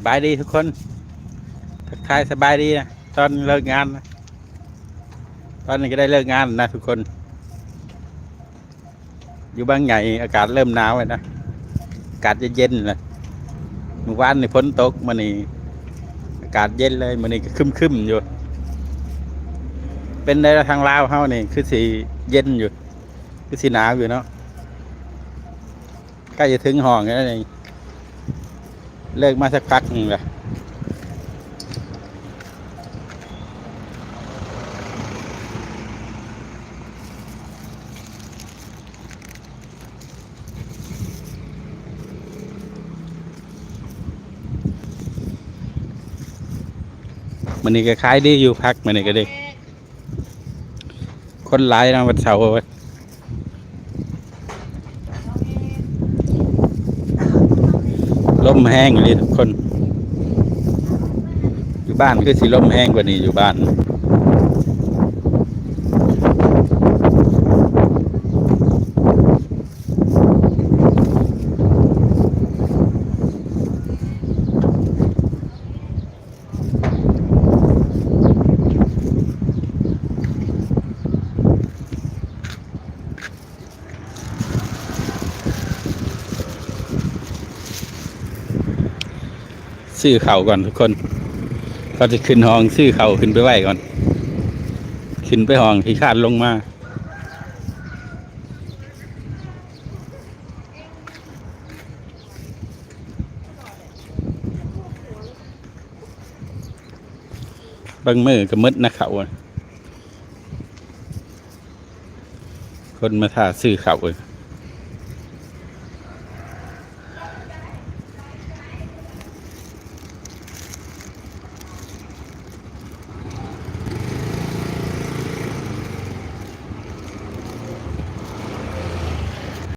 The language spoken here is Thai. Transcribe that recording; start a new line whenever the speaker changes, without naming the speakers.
สบายดีทุกคน ทักทายสบายดีนะ ตอนเลิกงานนะตอนนี้ก็ได้เลิกงานนะทุกคน อยู่บางใหญ่อากาศเริ่มหนาวเลยนะ อากาศเย็นๆเลยเมื่อวานนี่ฝนตกมันนี่อากาศเย็นเลยมันนี่ก็คึมๆอยู่ เป็นในทางลาวเฮานี่คือสีเย็นอยู่ คือสีหนาวอยู่เนาะใกล้จะถึงห้องแล้วนี่ เลิกมาสักพักหนึ่งละมันนี่ก็ขายดีอยู่พักมันนี่ก็ดีคนหลายนะวันเสาร์เว้ย ลมแห้งเลยทุกคน อยู่บ้านคือสิลมแห้งกว่านี้อยู่บ้าน ซื้อเข่าก่อนทุกคนก็จะขึ้นห้องซื้อเข่าขึ้นไปไหวก่อน ขึ้นไปห้องที่คาดลงมาบางมือก็มืดนะเขาคนมาถ่าซื้อเขาเลย